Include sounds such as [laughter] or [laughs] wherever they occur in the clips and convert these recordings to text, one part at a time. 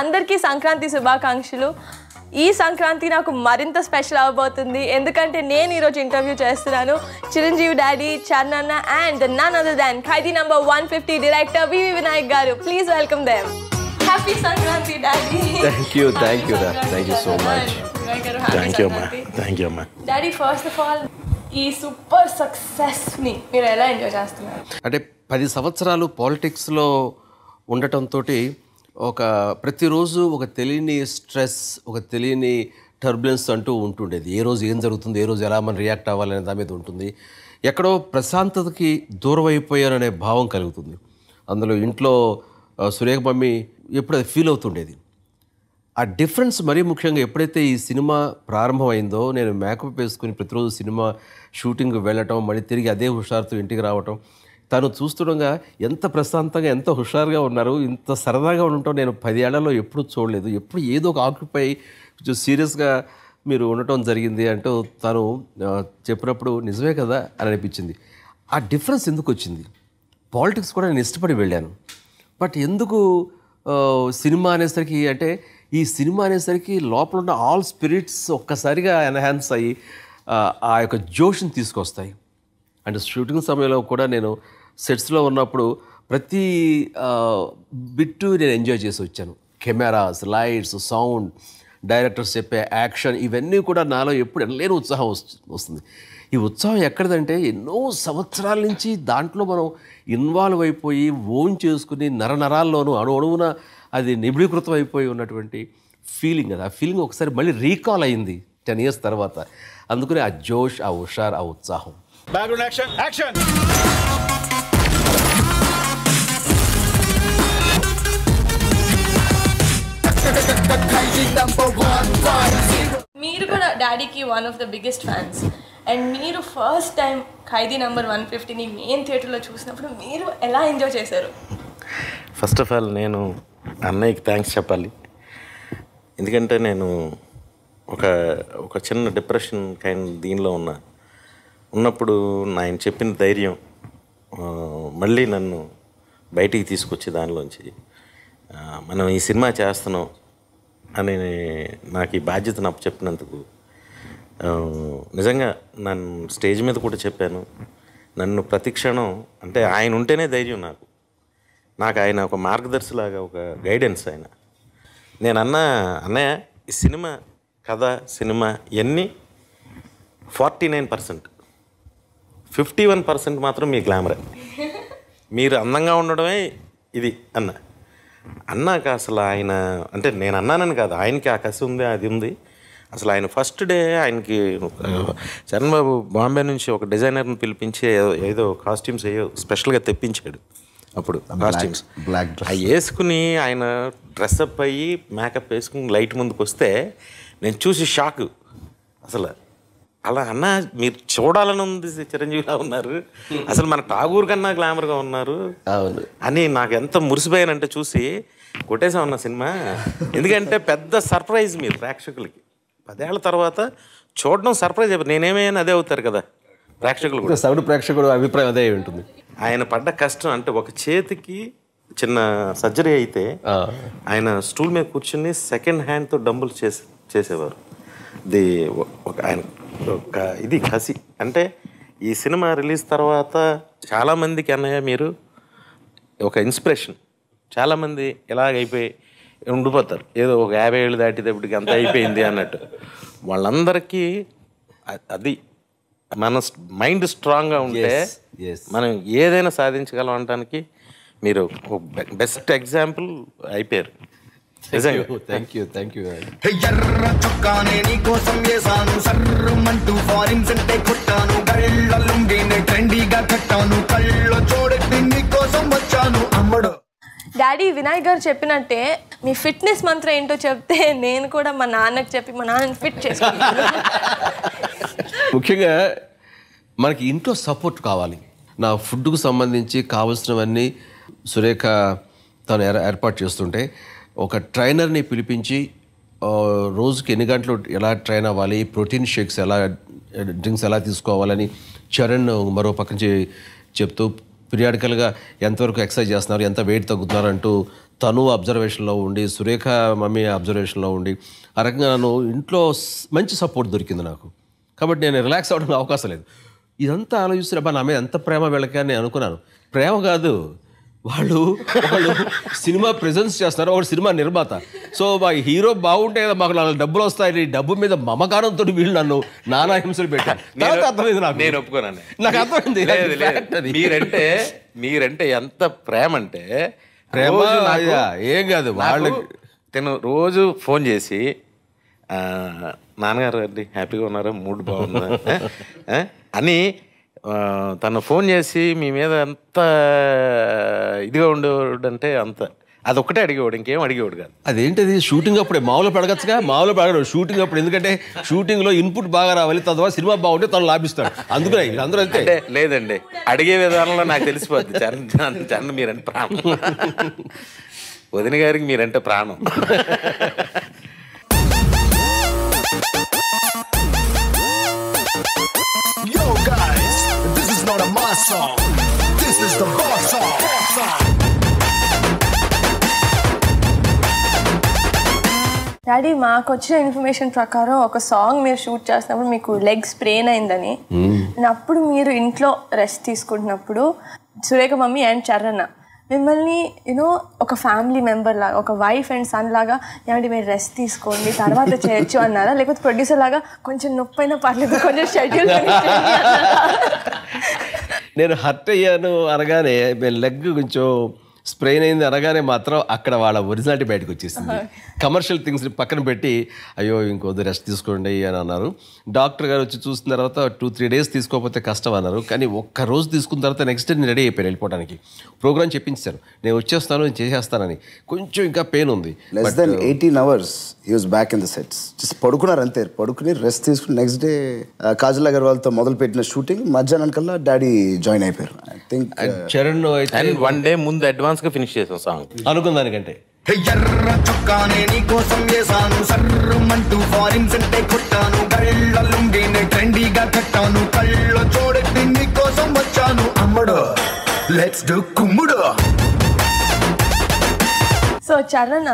అందరికీ సంక్రాంతి శుభాకాంక్షలు. ఈ సంక్రాంతి నాకు మరింత స్పెషల్ అవబోతుంది. ఎందుకంటే నేను ఈరోజు ఇంటర్వ్యూ చేస్తున్నాను. Chiranjeevi daddy Charan and none other than Khaidi number one fifty director V V Vinayak garu. Please welcome them happy Sankranti daddy. Thank you thank you thank you so much thank you అమ్మా thank you అమ్మా daddy first of all ఈ super సక్సెస్ని మీరు ఎలా enjoy చేస్తున్నారు? అంటే పది సంవత్సరాలు పాలిటిక్స్లో ఉండటంతో ఒక ప్రతిరోజు ఒక తెలియని స్ట్రెస్ ఒక తెలియని టర్బులెన్స్ అంటూ ఉంటుండేది. ఏ రోజు ఏం జరుగుతుంది ఏ రోజు ఎలా మనం రియాక్ట్ అవ్వాలనే దాని మీద ఉంటుంది. ఎక్కడో ప్రశాంతతకి దూరం అయిపోయాననే భావం కలుగుతుంది. అందులో ఇంట్లో సురేఖ మమ్మీ ఎప్పుడు అది ఫీల్ అవుతుండేది. ఆ డిఫరెన్స్ మరీ ముఖ్యంగా ఎప్పుడైతే ఈ సినిమా ప్రారంభమైందో నేను మేకప్ వేసుకుని ప్రతిరోజు సినిమా షూటింగ్ వెళ్ళటం మళ్ళీ తిరిగి అదే హుషారుతో ఇంటికి రావటం తను చూస్తుండగా ఎంత ప్రశాంతంగా ఎంత హుషారుగా ఉన్నారు ఇంత సరదాగా ఉండటం నేను పది ఏళ్ళలో ఎప్పుడు చూడలేదు. ఎప్పుడు ఏదో ఒక ఆక్యుపై కొంచెం సీరియస్గా మీరు ఉండటం జరిగింది అంటూ తను చెప్పినప్పుడు నిజమే కదా అని అనిపించింది. ఆ డిఫరెన్స్ ఎందుకు వచ్చింది? పాలిటిక్స్ కూడా నేను ఇష్టపడి వెళ్ళాను. బట్ ఎందుకు సినిమా అనేసరికి అంటే ఈ సినిమా అనేసరికి లోపల ఉన్న ఆల్ స్పిరిట్స్ ఒక్కసారిగా ఎన్హాన్స్ అయ్యి ఆ, ఆ యొక్క జోష్ని తీసుకొస్తాయి. అంటే షూటింగ్ సమయంలో కూడా నేను సెట్స్లో ఉన్నప్పుడు ప్రతి బిట్టు నేను ఎంజాయ్ చేసి వచ్చాను. కెమెరాస్ లైట్స్ సౌండ్ డైరెక్టర్స్ చెప్పే యాక్షన్ ఇవన్నీ కూడా నాలో ఎప్పుడు ఎన్నలేని ఉత్సాహం వస్తు- వస్తుంది. ఈ ఉత్సాహం ఎక్కడిదంటే ఎన్నో సంవత్సరాల నుంచి దాంట్లో మనం ఇన్వాల్వ్ అయిపోయి ఓన్ చేసుకుని నరనరాల్లోనూ అణు అణువున అది నిబిడీకృతం అయిపోయి ఉన్నటువంటి ఫీలింగ్ అది. ఆ ఫీలింగ్ ఒకసారి మళ్ళీ రీకాల్ అయింది టెన్ ఇయర్స్ తర్వాత. అందుకని ఆ జోష్ ఆ హుషార్ ఆ ఉత్సాహం. బ్యాక్గ్రౌండ్ యాక్షన్ యాక్షన్ మీరు కూడా డాడీకి one of the biggest fans and మీరు first time Khaidi number one ఫిఫ్టీని main థియేటర్లో చూసినప్పుడు మీరు ఎలా ఎంజాయ్ చేశారు? ఫస్ట్ ఆఫ్ ఆల్ నేను అన్నయ్యకి థ్యాంక్స్ చెప్పాలి. ఎందుకంటే నేను ఒక ఒక చిన్న డిప్రెషన్ కైండ్ దీనిలో ఉన్నా. ఉన్నప్పుడు ఆయన చెప్పిన ధైర్యం మళ్ళీ నన్ను బయటికి తీసుకొచ్చి దానిలోంచి మనం ఈ సినిమా చేస్తున్నాం అని నాకు ఈ బాధ్యత నాకు చెప్పినందుకు నిజంగా నన్ను స్టేజ్ మీద కూడా చెప్పాను. నన్ను ప్రతి క్షణం అంటే ఆయన ఉంటేనే ధైర్యం నాకు. నాకు ఆయన ఒక మార్గదర్శిలాగా ఒక గైడెన్స్ ఆయన. నేను అన్న అన్నయ్య ఈ సినిమా కథ సినిమా ఇవన్నీ forty nine percent. Fifty one percent మాత్రం మీ గ్లామర్. మీరు అందంగా ఉండడమే ఇది అన్న. అన్నాక అసలు ఆయన అంటే నేను అన్నానని కాదు ఆయనకి ఆ కసి ఉంది అది ఉంది. అసలు ఆయన ఫస్ట్ డే ఆయనకి చరణ్ బాబు నుంచి ఒక డిజైనర్ని పిలిపించి ఏదో- ఏదో కాస్ట్యూమ్స్ ఏదో స్పెషల్గా తెప్పించాడు అప్పుడు కాస్ట్యూమ్స్ black అవి వేసుకుని ఆయన డ్రెస్అప్ అయ్యి మేకప్ వేసుకుని లైట్ ముందుకు వస్తే నేను చూసి షాక్ అసలు అలా అన్న మీరు చూడాలని ఉంది చిరంజీవిలా ఉన్నారు. అసలు మన ఠాగూర్ కన్నా గ్లామర్గా ఉన్నారు. అవును. అని నాకు ఎంత మురిసిపోయానంటే చూసి కొట్టేసా ఉన్న సినిమా. ఎందుకంటే పెద్ద సర్ప్రైజ్ మీరు ప్రేక్షకులకి. పదేళ్ళ తర్వాత చూడడం సర్ప్రైజ్ అయిపోయింది నేనేమైనా అదే అవుతారు కదా ప్రేక్షకులు కూడా. సౌడు ప్రేక్షకుడు అభిప్రాయం అదే ఉంటుంది. ఆయన పడ్డ కష్టం అంటే ఒక చేతికి చిన్న సర్జరీ అయితే. ఆయన స్టూల్ మీద కూర్చుని సెకండ్ హ్యాండ్తో డంబుల్స్ చేసే చేసేవారు. ఇది ఒక ఆయన ఒక ఇది కసి అంటే ఈ సినిమా రిలీజ్ తర్వాత చాలామందికి అన్నయ్య మీరు ఒక ఇన్స్పిరేషన్. చాలామంది ఇలాగైపోయి ఉండిపోతారు. ఏదో ఒక యాభై ఏళ్ళు దాటేటప్పటికి అంత అయిపోయింది అన్నట్టు. వాళ్ళందరికీ అది మన మైండ్ స్ట్రాంగ్గా ఉంటే. మనం ఏదైనా సాధించగలం అనడానికి మీరు బెస్ట్ ఎగ్జాంపుల్ అయిపోయారు. థ్యాంక్ యూ థ్యాంక్ యూ ఎర్ర చొక్కానే నీ కోసం వేసాను సర్రమంటూ ఫారిన్ సెంటే కొట్టాను. కళ్ళ లుంగిని ట్రెండీగా కట్టాను. కళ్ళ చూడెట్టి నీ కోసం వచ్చాను. అమ్మడు. డాడీ వినాయక్ గారు చెప్పినట్టే మీ ఫిట్నెస్ మంత్రం ఏంటో చెప్తే నేను కూడా మా నాన్నకి చెప్పి మా నాన్నని ఫిట్ చేసుకుంటాను. ముఖ్యంగా మనకి ఇంట్లో సపోర్ట్ కావాలి. నా ఫుడ్కు సంబంధించి కావలసినవన్నీ సురేఖ తను ఏర్- ఏర్పాటు చేస్తుంటే ఒక ట్రైనర్ని పిలిపించి రోజుకి ఎన్ని గంటలు ఎలా ట్రైన్ అవ్వాలి ప్రోటీన్ షేక్స్ ఎలా డ్రింక్స్ ఎలా తీసుకోవాలని చరణ్ మరో పక్క నుంచి చెప్తూ పీరియాడికల్గా ఎంతవరకు ఎక్సర్సైజ్ చేస్తున్నారు ఎంత వెయిట్ తగ్గుతున్నారు అంటూ తను అబ్జర్వేషన్లో ఉండి సురేఖ మమ్మీ అబ్జర్వేషన్లో ఉండి ఆ రకంగా నన్ను ఇంట్లో మంచి సపోర్ట్ దొరికింది నాకు. కాబట్టి నేను రిలాక్స్ అవ్వడానికి అవకాశం లేదు. ఇదంతా ఆలోచిస్తున్నప్పుడు నా మీద ఎంత ప్రేమ వీళ్ళకి అని నేను అనుకున్నాను. ప్రేమ కాదు వాళ్ళు వాళ్ళు సినిమా ప్రెజెన్స్ చేస్తారు ఒక సినిమా నిర్మాత. సో మా హీరో బాగుంటే కదా మాకు నాలుగు డబ్బులు వస్తాయి డబ్బు మీద మమకారంతో వీళ్ళు నన్ను నానా హింసలు పెట్టారు. [laughs] తర్వాత అర్థమైంది నాకు. నేను ఒప్పుకోనండి. నాకు అర్థమైంది. మీరంటే మీరంటే ఎంత ప్రేమ అంటే ప్రేమ ఏం కాదు నాకు వాళ్ళకి. తను రోజు ఫోన్ చేసి నాన్నగారు అండి హ్యాపీగా ఉన్నారా? మూడ్ బాగుందా? [laughs] అని తను ఫోన్ చేసి మీ మీద ఎంత ఇదిగా ఉండేవాడు అంటే అంత. అదొక్కటే అడిగేవాడు ఇంకేం అడిగేవాడు కాదు. అదేంటిది? షూటింగ్ అప్పుడే మామూలు పెడగచ్చుగా? మామూలు పెడగడు షూటింగ్ అప్పుడు. ఎందుకంటే షూటింగ్లో ఇన్పుట్ బాగా రావాలి తద్వారా సినిమా బాగుంటే తను లాభిస్తాడు. అందుకనే అందరూ అంతే. అంటే లేదండి అడిగే విధానంలో నాకు తెలిసిపోద్ది. చరణ్ చరణ్ చరణ్ మీరంటే ప్రాణం. వదిన గారికి మీరంటే ప్రాణం. Song. This is the boss song. Daddy మాకు వచ్చిన ఇన్ఫర్మేషన్ ప్రకారం ఒక సాంగ్ మీరు షూట్ చేసినప్పుడు మీకు లెగ్ స్ప్రెయిన్ అయిందని. And అప్పుడు మీరు ఇంట్లో రెస్ట్ తీసుకుంటున్నప్పుడు సురేఖ మమ్మీ అండ్ చరణ్ మిమ్మల్ని యూనో ఒక ఫ్యామిలీ మెంబర్ లాగా ఒక వైఫ్ అండ్ సన్ లాగా ఏమంటే మీరు రెస్ట్ తీసుకోండి తర్వాత చేయొచ్చు అన్నారా? లేకపోతే ప్రొడ్యూసర్ లాగా కొంచెం నొప్పి అయినా పర్లేదు కొంచెం షెడ్యూల్ నేను హర్ట్ అయ్యాను అనగానే లెగ్ కొంచెం స్ప్రెయిన్ అయింది అనగానే మాత్రం అక్కడ వాళ్ళ ఒరిజినాలిటీ బయటకు వచ్చేసింది. కమర్షియల్ థింగ్స్ పక్కన పెట్టి అయ్యో ఇంకొద్ది రెస్ట్ తీసుకోండి అని అన్నారు. డాక్టర్ గారు వచ్చి చూసిన తర్వాత టూ త్రీ డేస్ తీసుకోకపోతే కష్టం అన్నారు. కానీ ఒక్క రోజు తీసుకున్న తర్వాత నెక్స్ట్ డే నేను రెడీ అయిపోయాను వెళ్ళిపోవడానికి. ప్రోగ్రామ్ చెప్పించారు. నేను వచ్చేస్తాను నేను చేసేస్తానని. కొంచెం ఇంకా పెయిన్ ఉంది. Less than eighteen hours was back in the sets just పడుకున్నారు అంతే. పడుకుని రెస్ట్ తీసుకుని నెక్స్ట్ డే కాజల్ అగర్వాల్తో మొదలు పెట్టిన షూటింగ్ మధ్యాహ్నం కల్లా డాడీ జాయిన్ అయిపోయారు. I think Charan one day ముందు అడ్వాన్స్ గా ఫినిష్ చేసాం సాంగ్. అనుకున్న దానికంటే. ఎర్ర చుక్కానే నీ కోసం వేసాను సర్రమంటూ ఫారిన్స్ అంటే కొట్టాను. గళ్ళ లుంగిని ట్రెండీగా కట్టాను. కళ్ళ చూడెట్టి నీ కోసం వచ్చాను. అమ్మడు లెట్స్ డు కుమ్ముడు. సో చరణ్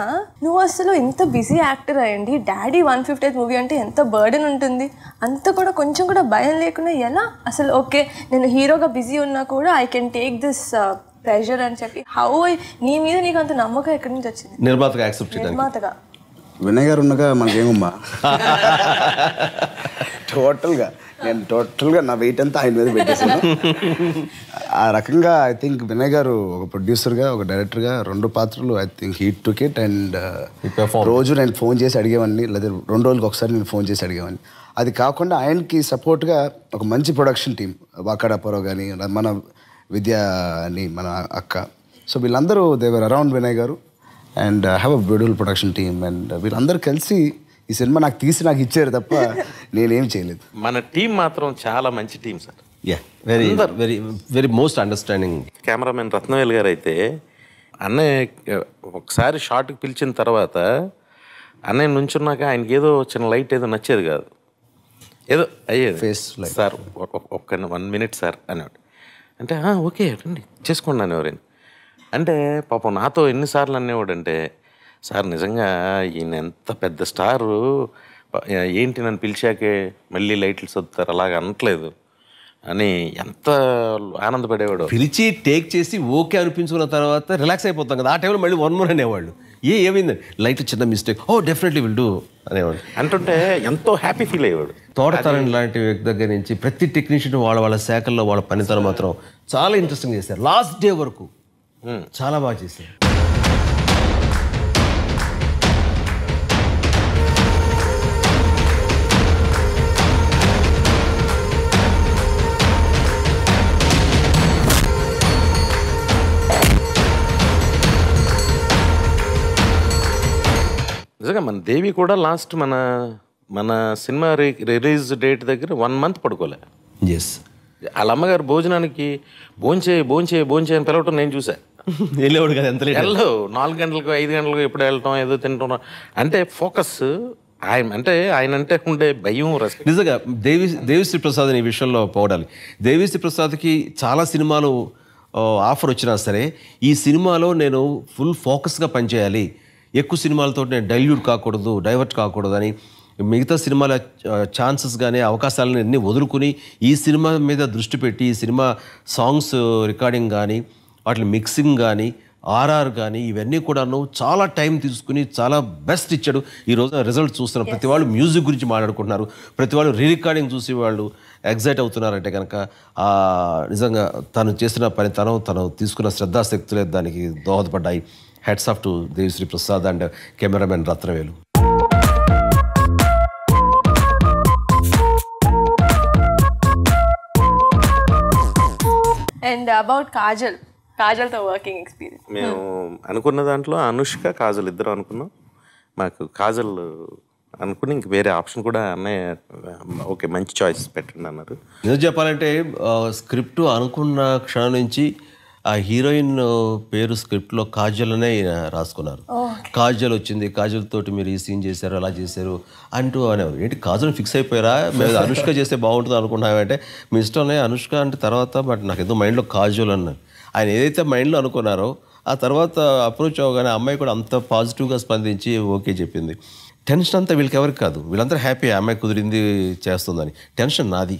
నువ్వు అసలు ఇంత బిజీ యాక్టర్ అయ్యండి. డాడీ వన్ ఫిఫ్టీ మూవీ అంటే ఎంత బర్డెన్ ఉంటుంది? అంత కూడా కొంచెం కూడా భయం లేకుండా ఎలా? అసలు ఓకే నేను హీరోగా బిజీ ఉన్నా కూడా I can take this pressure అని చెప్పి హౌ నీ మీద నీకు అంత నమ్మకం ఎక్కడి నుంచి వచ్చింది? నిర్మాతగా యాక్సెప్ట్ చేయడానికి. నిర్మాతగా. వినయ్ గారు ఉండగా మనకేమమ్మా [laughs] టోటల్గా నేను టోటల్గా నా వెయిట్ అంతా ఆయన మీద పెట్టేసాను ఆ రకంగా ఐ థింక్ వినయ్ గారు ఒక ప్రొడ్యూసర్గా ఒక డైరెక్టర్గా రెండు పాత్రలు I think he took it and రోజు నేను ఫోన్ చేసి అడిగేవాడిని లేదా రెండు రోజులకు ఒకసారి నేను ఫోన్ చేసి అడిగేవాడిని. అది కాకుండా ఆయనకి సపోర్ట్గా ఒక మంచి ప్రొడక్షన్ టీం వాకాడాపురం కానీ మన విద్యా అని మన అక్క. సో వీళ్ళందరూ they were around Vinay garu. And have a beautiful production team and వీళ్ళందరూ కలిసి ఈ సినిమా నాకు తీసి నాకు ఇచ్చారు తప్ప [laughs] నేనేం చేయలేదు. మన టీం మాత్రం చాలా మంచి team sir ya very very very most understanding cameraman Ratnavel garu అయితే అన్నయ్య ఒకసారి షార్ట్కి పిలిచిన తర్వాత అన్నయ్య నుంచున్నాక ఆయనకి ఏదో చిన్న లైట్ ఏదో నచ్చేది కాదు. ఏదో అయ్యేది light. సార్ ఒక- ఒక్క వన్ మినిట్ సార్ అనేవాడు అంటే ఓకే రండి చేసుకోండి ఎవరైనా. అంటే పాపం నాతో ఎన్నిసార్లు అనేవాడంటే సార్ నిజంగా ఈయన ఎంత పెద్ద స్టారు ఏంటి నన్ను పిలిచాకే మళ్ళీ లైట్లు సర్దుతారు అలాగ అనట్లేదు. అని ఎంత ఆనందపడేవాడు. పిలిచి టేక్ చేసి ఓకే అనిపించుకున్న తర్వాత రిలాక్స్ అయిపోతాం కదా ఆ టైంలో మళ్ళీ వన్ మోర్ అనేవాళ్ళు. ఏ ఏమైంది? లైట్ చిన్న mistake. Oh definitely will do అనేవాడు. అంటుంటే ఎంతో హ్యాపీ ఫీల్ అయ్యేవాడు. తోటతరం లాంటి వ్యక్తి దగ్గర నుంచి ప్రతి టెక్నీషియన్ వాళ్ళ వాళ్ళ శాఖల్లో వాళ్ళ పనితనం మాత్రం చాలా ఇంట్రెస్టింగ్ చేశారు. లాస్ట్ డే వరకు చాలా బాగా చేశారు. నిజంగా మన దేవి కూడా లాస్ట్ మన మన సినిమా రి- రిలీజ్ డేట్ దగ్గర వన్ మంత్ పడుకోలే. ఎస్ వాళ్ళ అమ్మగారు భోజనానికి భోంచే భోంచే భోంచే అని పిలవటం నేను చూసా. [laughs] వెళ్ళేవాడు కదా ఎంత లేట్ వెళ్ళు నాలుగు గంటలకు ఐదు గంటలకు ఎప్పుడు వెళ్ళటం ఏదో తింటాం. అంటే ఫోకస్ ఆయన అంటే ఆయన అంటే ఉండే భయం నిజంగా దేవి దేవిశ్రీ ప్రసాద్ ఈ విషయంలో పోవడాలి దేవిశ్రీ ప్రసాద్కి చాలా సినిమాలు ఆఫర్ వచ్చినా సరే ఈ సినిమాలో నేను ఫుల్ ఫోకస్గా పనిచేయాలి. ఎక్కువ సినిమాలతో నేను డైల్యూట్ కాకూడదు డైవర్ట్ కాకూడదు అని మిగతా సినిమాల ఛాన్సెస్ కానీ అవకాశాలను అన్నీ వదులుకుని ఈ సినిమా మీద దృష్టి పెట్టి ఈ సినిమా సాంగ్స్ రికార్డింగ్ కానీ వాటి మిక్సింగ్ కానీ ఆర్ఆర్ కానీ ఇవన్నీ కూడాను చాలా టైం తీసుకుని చాలా బెస్ట్ ఇచ్చాడు. ఈ రోజు రిజల్ట్ చూస్తున్నారు ప్రతి వాళ్ళు మ్యూజిక్ గురించి మాట్లాడుకుంటున్నారు. ప్రతి వాళ్ళు రీ రికార్డింగ్ చూసి వాళ్ళు ఎగ్జైట్ అవుతున్నారంటే కనుక ఆ నిజంగా తను చేసిన పనితనం తను తీసుకున్న శ్రద్ధాశక్తులే దానికి దోహదపడ్డాయి. Heads off to Devisri Prasad and cameraman Ratnavelu and about Kajal కాజల్తో working experience మేము అనుకున్న దాంట్లో అనుష్క కాజల్ ఇద్దరు అనుకున్నాం. మాకు కాజల్ అనుకుని ఇంక వేరే ఆప్షన్ కూడా అన్నయ్య ఓకే మంచి చాయిస్ పెట్టండి అన్నారు. నిజం చెప్పాలంటే స్క్రిప్ట్ అనుకున్న క్షణం నుంచి ఆ హీరోయిన్ పేరు స్క్రిప్ట్లో కాజల్ అనే రాసుకున్నారు. కాజల్ వచ్చింది కాజల్ తోటి మీరు ఈ సీన్ చేశారు అలా చేశారు అంటూ అనేవారు. ఏంటి కాజల్ ఫిక్స్ అయిపోయారా? మేము [laughs] అనుష్క చేస్తే బాగుంటుంది అనుకున్నామంటే మీ ఇష్టంనే అనుష్క అంటే తర్వాత బట్ నాకు ఏదో మైండ్లో కాజల్ అన్నారు ఆయన ఏదైతే మైండ్లో అనుకున్నారో ఆ తర్వాత అప్రోచ్ అవ్వగానే అమ్మాయి కూడా అంత పాజిటివ్గా స్పందించి ఓకే చెప్పింది. టెన్షన్ అంతా వీళ్ళకి ఎవరికి కాదు. వీళ్ళందరూ హ్యాపీ అమ్మాయి కుదిరింది చేస్తుందని. టెన్షన్ నాది.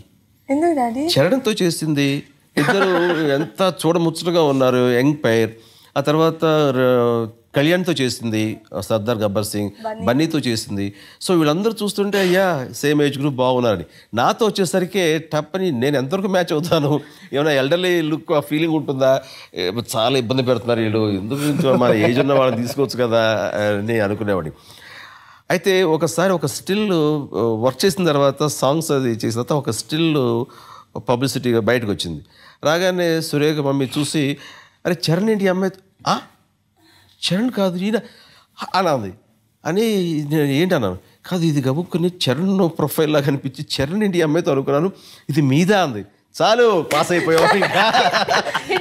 చరణంతో చేసింది. ఇద్దరు ఎంత చూడముచ్చటగా ఉన్నారు యంగ్ పైర్ ఆ తర్వాత కళ్యాణ్తో చేసింది సర్దార్ గబ్బర్ సింగ్ బన్నీతో చేసింది. సో వీళ్ళందరూ చూస్తుంటే అయ్యా సేమ్ ఏజ్ గ్రూప్ బాగున్నారని. నాతో వచ్చేసరికి టప్పని నేను ఎంతవరకు మ్యాచ్ అవుతాను? ఏమైనా ఎల్డర్లీ లుక్ ఆ ఫీలింగ్ ఉంటుందా? చాలా ఇబ్బంది పెడుతున్నారు వీళ్ళు. ఎందుకు మన ఏజ్ ఉన్న వాళ్ళని తీసుకోవచ్చు కదా అని అనుకునేవాడిని. అయితే ఒకసారి ఒక స్టిల్ వర్క్ చేసిన తర్వాత సాంగ్స్ అది చేసిన తర్వాత ఒక స్టిల్ పబ్లిసిటీగా బయటకు వచ్చింది రాగానే సురేఖ మమ్మీ చూసి అరే చరణ్ ఏంటి అమ్మాయి? "ఆ? చరణ్ కాదు ఈయన అలా ఉంది అని నేను ఏంటి అన్నాను? కాదు ఇది గబుక్కుని చరణ్ ప్రొఫైల్ లాగా అనిపించి చరణ్ ఏంటి అమ్మాయితో అనుకున్నాను? ఇది మీదా? అంది. చాలు పాస్ అయిపోయావు. ఇంకా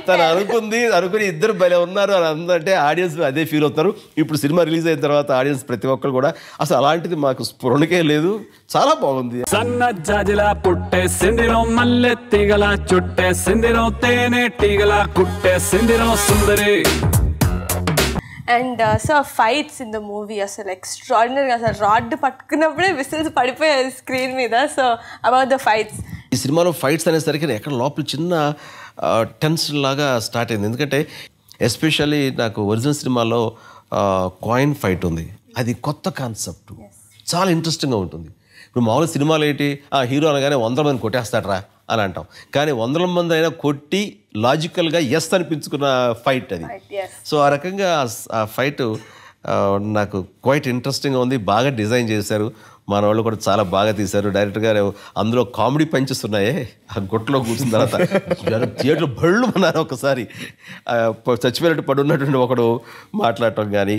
తను అనుకుంది అనుకుని ఇద్దరు భలే ఉన్నారు అని అందంటే ఆడియన్స్ అదే ఫీల్ అవుతారు. ఇప్పుడు సినిమా రిలీజ్ అయిన తర్వాత ఆడియన్స్ ప్రతి ఒక్కరు కూడా అసలు అలాంటిది మాకు స్ఫురణకే లేదు. చాలా బాగుంది. సన్న జాజిలా పుట్టే సిందిరం మల్లె తీగల చుట్టే సిందిరం తేనె తీగల కుట్టే సిందిరం సుందరి. And so fights in the movie అసలు ఎక్స్ట్రాడినరీ అసలు రాడ్ పట్టుకున్నప్పుడే విసిల్స్ పడిపోయాయి స్క్రీన్ మీద. సో అబౌట్ ద ఫైట్స్ ఈ సినిమాలో ఫైట్స్ అనేసరికి ఎక్కడ లోపల చిన్న టెన్షన్ లాగా స్టార్ట్ అయింది. ఎందుకంటే ఎస్పెషల్లీ నాకు ఒరిజినల్ సినిమాలో కాయిన్ ఫైట్ ఉంది. అది కొత్త కాన్సెప్ట్ చాలా ఇంట్రెస్టింగ్గా ఉంటుంది. ఇప్పుడు మామూలు సినిమాలు ఏంటి ఆ హీరో అనగానే వందల మంది కొట్టేస్తాడరా. అని అంటాం. కానీ వందల మంది అయినా కొట్టి లాజికల్గా ఎస్ అనిపించుకున్న ఫైట్ అది. సో ఆ రకంగా ఆ ఫైట్ నాకు క్వైట్ ఇంట్రెస్టింగ్గా ఉంది. బాగా డిజైన్ చేశారు. మన వాళ్ళు కూడా చాలా బాగా తీశారు. డైరెక్ట్గా అందులో కామెడీ పంచెస్ ఉన్నాయే ఆ గుట్టలో కూర్చున్న తర్వాత థియేటర్ బళ్ళు అన్నారు ఒకసారి. చచ్చిపోయినట్టు పడున్నటువంటి ఒకడు మాట్లాడటం కానీ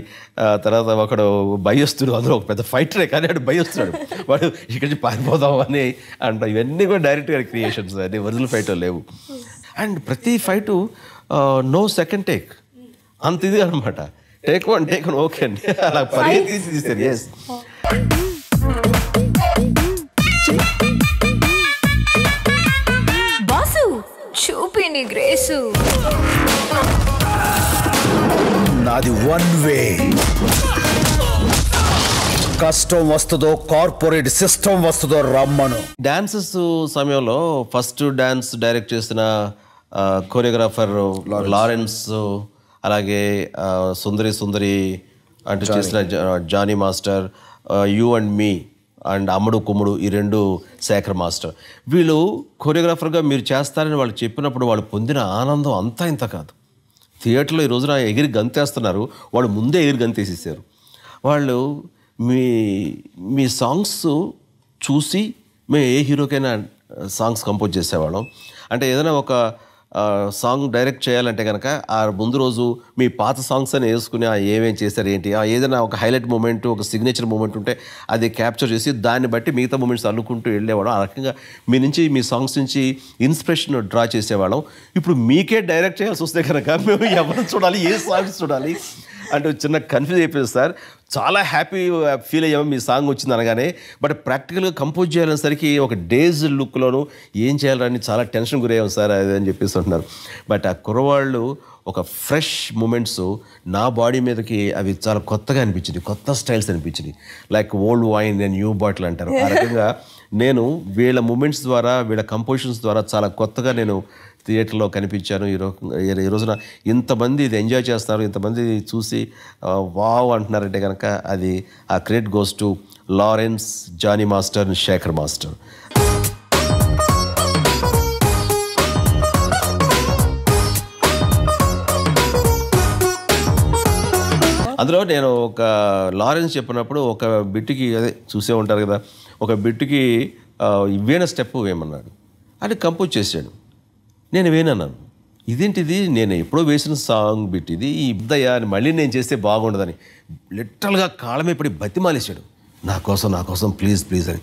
తర్వాత ఒకడు భయస్తుడు. అందులో ఒక పెద్ద ఫైటరే కానీ వాడు భయస్తున్నాడు వాడు ఇక్కడి నుంచి పారిపోదాం అని అంట. ఇవన్నీ కూడా డైరెక్ట్గా క్రియేషన్స్ అన్ని ఒరిజినల్ ఫైట్ లేవు. అండ్ ప్రతి ఫైటు నో సెకండ్ టేక్ అంత ఇది అనమాట take one take one okay అండి. అలా పరిగెత్తి తీస్తారు ఎస్ నీ గ్రేసు. నాది వన్ వే. కష్టం వస్తుందో కార్పొరేట్ సిస్టమ్ వస్తుందో రమ్మను. డాన్సెస్ సమయంలో ఫస్ట్ డాన్స్ డైరెక్ట్ చేసిన కోరియోగ్రాఫర్ లారెన్స్ అలాగే సుందరి సుందరి అంటూ చేసిన Johnny master you and me. And అమ్ముడు కుమ్ముడు ఈ రెండు శేఖర్ మాస్టర్. వీళ్ళు కొరియోగ్రాఫర్గా మీరు చేస్తారని వాళ్ళు చెప్పినప్పుడు వాళ్ళు పొందిన ఆనందం అంతా ఇంత కాదు. థియేటర్లో ఈ రోజున ఎగిరి గంతేస్తున్నారు. వాళ్ళు ముందే ఎగిరి గంతేసేసారు. వాళ్ళు మీ మీ సాంగ్స్ చూసి మేము ఏ హీరోకైనా సాంగ్స్ కంపోజ్ చేసేవాళ్ళం. అంటే ఏదైనా ఒక సాంగ్ డైరెక్ట్ చేయాలంటే కనుక ఆ ముందు రోజు మీ పాత సాంగ్స్ అని వేసుకుని ఆ ఏమేం చేశారు ఏంటి? ఆ ఏదైనా ఒక హైలైట్ మూమెంట్ ఒక సిగ్నేచర్ మూమెంట్ ఉంటే అది క్యాప్చర్ చేసి దాన్ని బట్టి మిగతా మూమెంట్స్ అల్లుకుంటూ వెళ్ళేవాళ్ళం. ఆ రకంగా మీ నుంచి మీ సాంగ్స్ నుంచి ఇన్స్పిరేషన్ డ్రా చేసేవాళ్ళం. ఇప్పుడు మీకే డైరెక్ట్ చేయాల్సి వస్తే కనుక మేము ఎవరు చూడాలి ఏ సాంగ్స్ చూడాలి? అంటే చిన్న కన్ఫ్యూజ్ అయిపోయింది సార్. చాలా హ్యాపీ ఫీల్ అయ్యాము. మీ సాంగ్ వచ్చింది అనగానే. బట్ ప్రాక్టికల్గా కంపోజ్ చేయాలనేసరికి ఒక డేజ్ లుక్లోను ఏం చేయాలని చాలా టెన్షన్ గురయ్యాం సార్ అది అని చెప్పేసి అంటున్నారు. బట్ ఆ కుర్రవాళ్ళు ఒక ఫ్రెష్ మూమెంట్స్ నా బాడీ మీదకి అవి చాలా కొత్తగా అనిపించింది. కొత్త స్టైల్స్ అనిపించింది. Like old wine and new bottle అంటారు. ఆ [laughs] రకంగా నేను వీళ్ళ మూమెంట్స్ ద్వారా వీళ్ళ కంపోజిషన్స్ ద్వారా చాలా కొత్తగా నేను థియేటర్లో కనిపించాను. ఈ ఈ- రోజున ఇంతమంది ఇది ఎంజాయ్ చేస్తారు. ఇంతమంది చూసి వావ్ అంటున్నారంటే కనుక అది ఆ credit goes to Lawrence Johnny master Sekhar master. అందులో నేను ఒక లారెన్స్ చెప్పినప్పుడు ఒక బిట్టుకి అదే చూసే ఉంటారు కదా ఒక బిట్టుకి ఇవ్వైన స్టెప్ వేయమన్నాడు అది కంపోజ్ చేశాడు. నేను వేనన్నాను. ఇదేంటిది? నేను ఎప్పుడో వేసిన సాంగ్ బిట్ ఇది ఈ ఇద్దయ్యా అని మళ్ళీ నేను చేస్తే బాగుండదని. లిటరల్గా కాళ్ళమే పడి బతిమాలేశాడు నా కోసం నా కోసం ప్లీజ్ ప్లీజ్ అని.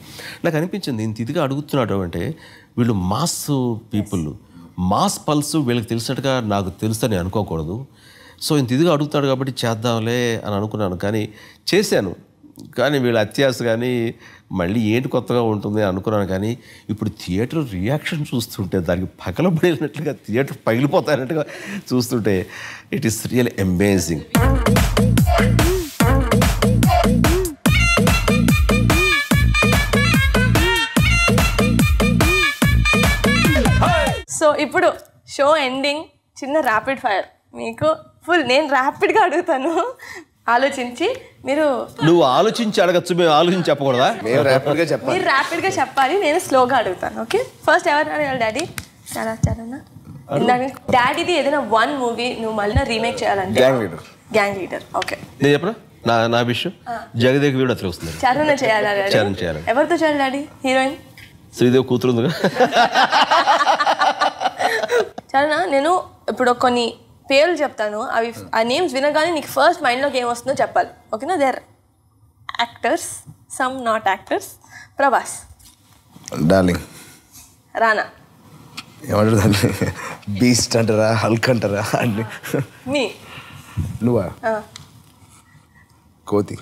నాకు అనిపించింది ఇంత ఇదిగా అడుగుతున్నాడు అంటే వీళ్ళు మాస్ పీపుల్ మాస్ పల్స్ వీళ్ళకి తెలిసినట్టుగా నాకు తెలుస్తని అనుకోకూడదు. సో ఇంత ఇదిగా అడుగుతాడు కాబట్టి చేద్దాంలే అని అనుకున్నాను. కానీ చేశాను. కానీ వీళ్ళ అత్యాస కానీ మళ్ళీ ఏంటి కొత్తగా ఉంటుంది అని అనుకున్నాను కానీ ఇప్పుడు థియేటర్ రియాక్షన్ చూస్తుంటే దానికి పగలబడినట్లుగా థియేటర్ పగిలిపోతానట్టుగా చూస్తుంటే it is real amazing. So ఇప్పుడు షో ఎండింగ్ చిన్న ర్యాపిడ్ ఫైర్ మీకు ఫుల్ నేను ర్యాపిడ్గా అడుగుతాను. ఆలోచించి మీరు నువ్వు ఆలోచించి అడగచ్చు మేము ఆలోచించి చెప్పకూడదా? మేము చెప్పాలి. మీరు ర్యాపిడ్గా చెప్పాలి నేను స్లోగా అడుగుతాను ఓకే ఫస్ట్ ఎవరు అడగాలి డాడీ చాలా చాలా ఇందాక డాడీది ఏదైనా వన్ మూవీ నువ్వు మళ్ళీ రీమేక్ చేయాలంటే? Gang leader gang leader okay నేను చెప్పరా నా నా విషయం? జగదేక్ వీడు అట్లా వస్తుంది చరణ్ చేయాలా చరణ్ చేయాలి. ఎవరితో చేయాలి డాడీ హీరోయిన్ శ్రీదేవి కూతురు ఉందిగా చరణ్ నేను ఇప్పుడు కొన్ని పేర్లు చెప్తాను. అవి ఆ నేమ్స్ వినగానే నీకు ఫస్ట్ మైండ్లోకి ఏం వస్తుందో చెప్పాలి. ఓకేనా? There actors some not actors Prabhas. Darling Rana. ఏమంటారు దాన్ని? బీస్ట్ అంటారా హల్క్ అంటారా అన్ని. మీ. నువ్వా. కోతి.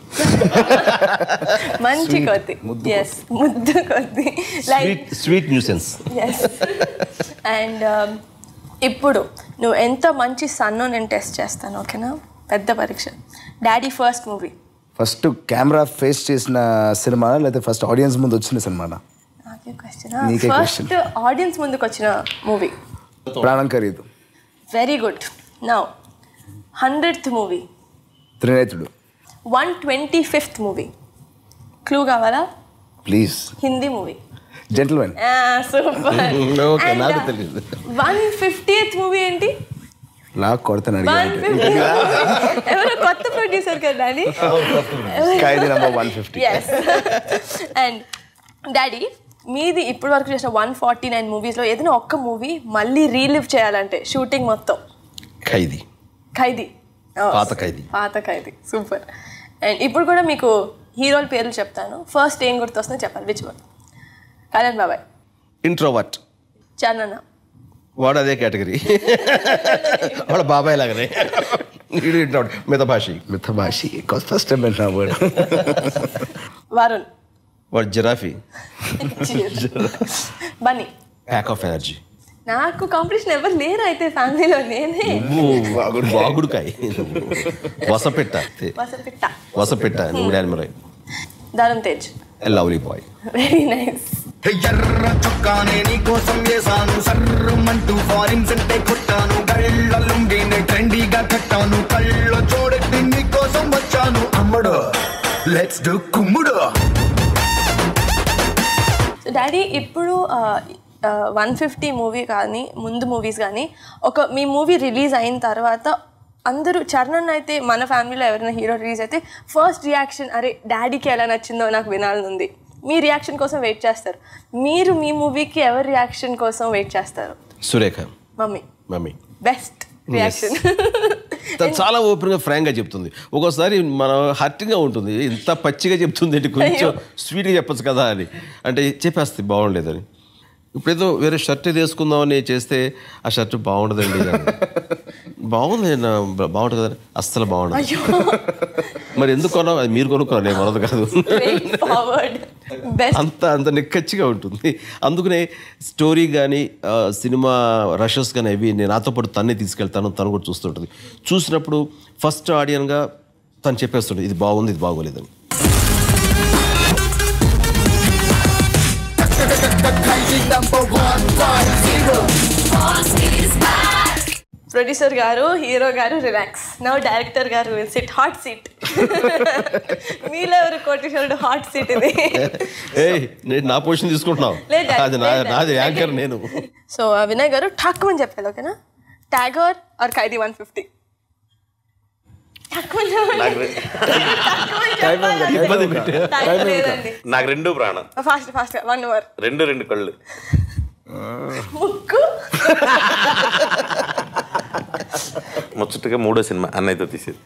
మంచి కొద్ది ఎస్ ముద్దు కొద్ది like sweet sweet nuisance yes and ఇప్పుడు నువ్వు ఎంత మంచి సన్నో నేను టెస్ట్ చేస్తాను ఓకేనా? పెద్ద పరీక్ష. Daddy first movie first camera face చేసిన సినిమా లేదా ఫస్ట్ ఆడియన్స్ ముందు వచ్చిన సినిమానా నాకే క్వశ్చన్ నీకే question. ఫస్ట్ ఆడియన్స్ ముందుకు వచ్చిన మూవీ ప్రాణం ఖరీదు. Very good now hundredth movie Trinetrudu. One twenty fifth movie clue కావాలా? Please Hindi movie gentleman super. [laughs] Okay, నాకు తెలియదు. వన్ ఫిఫ్టీయత్ మూవీ ఏంటి? లాక్ కొడతాను [laughs] ఎవరో కొత్త ప్రొడ్యూసర్ కదా అని Khaidi number one fifty and daddy మీది ఇప్పటి వరకు చేసిన వన్ ఫార్టీ నైన్ మూవీస్లో ఏదైనా ఒక్క మూవీ మళ్ళీ రీలివ్ చేయాలంటే షూటింగ్ మొత్తం? ఖైదీ. ఖైదీ. Oh, పాత ఖైదీ. పాత ఖైదీ. సూపర్. అండ్ ఇప్పుడు కూడా మీకు హీరోల పేర్లు చెప్తాను. ఫస్ట్ ఏం గుర్తొస్తుందో చెప్పాలి. విచ్ వన్ కళ్యాణ్ బాబాయ్. ఇంట్రోవర్ట్ చరణ్ వాడు అదే కేటగిరీ. వాడు బాబాయ్ లాగానే. వీడు ఇంట్రోవర్ట్ మిత భాషి మిథ భాషి ఫస్ట్ టైం పెట్టిన వర్డ్ వరుణ్. వాడు giraffe. [laughs] Bunny. Pack of energy నాకు కాంపిటీషన్ ఎవరు లేరు అయితే ఫ్యామిలీలో నేనే. వాగుడు వాగుడుకాయ. వసపెట్ట. వసపిట్ట. వసపెట్ట. నువ్వు Dharam Tej. Lovely boy very nice ఎర్ర చొక్కానే నీ కోసం వేసాను సర్రమంటూ ఫారిన్ సెంటే కొట్టాను. కళ్ళ లుంగిని ట్రెండీగా కట్టాను. కళ్ళ చూడెట్టి నీ కోసం వచ్చాను. అమ్మడు లెట్స్ డు కుమ్ముడు. డాడీ ఇప్పుడు వన్ ఫిఫ్టీ మూవీ కానీ ముందు మూవీస్ కానీ ఒక మీ మూవీ రిలీజ్ అయిన తర్వాత అందరూ చరణ్ అయితే మన ఫ్యామిలీలో ఎవరైనా హీరో రిలీజ్ అయితే ఫస్ట్ రియాక్షన్ అరే డాడీకి ఎలా నచ్చిందో నాకు వినాలని ఉంది మీ రియాక్షన్ కోసం వెయిట్ చేస్తారు. మీరు మీ మూవీకి ఎవరి రియాక్షన్ కోసం వెయిట్ చేస్తారు? Surekha. Mummy. Mummy. Best reaction తను చాలా ఓపెన్గా ఫ్రాంక్గా చెప్తుంది. ఒక్కోసారి మనం హర్టింగ్గా ఉంటుంది. ఇంత పచ్చిగా చెప్తుంది కొంచెం స్వీట్గా చెప్పొచ్చు కదా అని. అంటే చెప్పేస్తుంది బాగుండేదని. ఇప్పుడు ఏదో వేరే షర్ట్ వేసుకుందామని చేస్తే ఆ షర్ట్ బాగుండదండి. బాగుంది బాగుంటుంది కదా అస్సలు బాగుంటుంది మరి ఎందుకు కొన్నావు? అది మీరు కొనుక్కున్నారు నేను కొనదు కాదు. అంత అంత నిక్కచ్చిగా ఉంటుంది. అందుకనే స్టోరీ కానీ సినిమా రషెస్ కానీ అవి నేను నాతో పాటు తన్నే తీసుకెళ్తాను తను కూడా చూస్తుంటుంది. చూసినప్పుడు ఫస్ట్ ఆడియన్గా తను చెప్పేస్తుంటుంది ఇది బాగుంది ఇది బాగోలేదని. ప్రొడ్యూసర్ గారు హీరో గారు రిలాక్స్ నవ్ డైరెక్టర్ గారు విల్ సిట్ హాట్ సీట్ మీలో ఎవరు కోటేశ్వరుడు హాట్ సీట్ ఇది? [laughs] ఏయ్ నేను నా పొజిషన్ తీసుకుంటున్నావు. [laughs] అది నా లేదు. నాది యాంకర్ నేను. సో వినయ్ గారు ఠక్ అని చెప్పాలి ఓకేనా Tagore or Khaidi one fifty నాకు రెండు ప్రాణం ఫాస్ట్ ఫాస్ట్ వన్ అవర్ రెండు రెండు కళ్ళు. ముక్కు. ముచ్చటగా మూడో సినిమా అన్నయ్యతో తీసేది.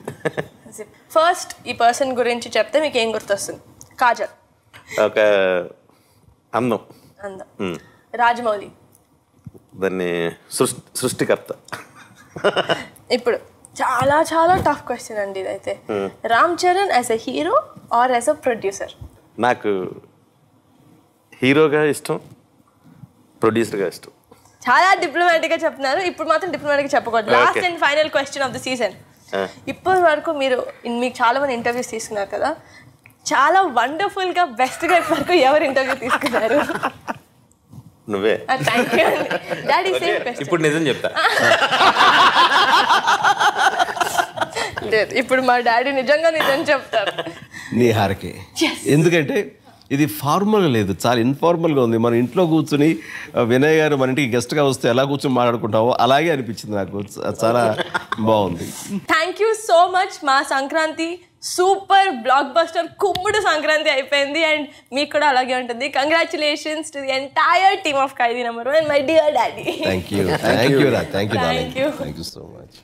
ఫస్ట్ ఈ పర్సన్ గురించి చెప్తే మీకు ఏం గుర్తొస్తుంది? కాజల్. ఒక అందం. అందం. రాజమౌళి. దాన్ని సృష్టి సృష్టికర్త. ఇప్పుడు. చాలా చాలా టఫ్ క్వశ్చన్ అండి ఇదైతే. Ram Charan as a hero or as a producer నాకు హీరోగా ఇష్టం ప్రొడ్యూసర్గా ఇష్టం. చాలా డిప్లొమాటిక్గా చెప్తున్నారు. ఇప్పుడు మాత్రం డిప్లొమాటిక్ చెప్పకూడదు. Last. And final question of the season Ah. ఇప్పటి వరకు మీరు మీకు చాలా మంది ఇంటర్వ్యూస్ తీసుకున్నారు కదా. చాలా వండర్ఫుల్గా బెస్ట్గా ఇప్పటి వరకు ఎవరు ఇంటర్వ్యూ తీసుకున్నారు? నువ్వే. క్వశ్చన్ ఇప్పుడు నిజం చెప్తా. [laughs] లేదు ఇప్పుడు మా డాడీ నిజంగా నిజం చెప్తారు. నీ హారకే ఎందుకంటే ఇది ఫార్మల్గా లేదు చాలా ఇన్ఫార్మల్గా ఉంది. మన ఇంట్లో కూర్చుని వినయ్ గారు మన ఇంటికి గెస్ట్గా వస్తే ఎలా కూర్చొని మాట్లాడుకుంటామో అలాగే అనిపించింది నాకు. చాలా బాగుంది. థ్యాంక్ యూ సో మచ్ మా సంక్రాంతి సూపర్ బ్లాక్ బస్టర్ కుమ్ముడు సంక్రాంతి అయిపోయింది అండ్ మీకు కూడా అలాగే ఉంటుంది. Congratulations to the entire team of Khaidi number one my dear daddy thank you thank you. Thank you so much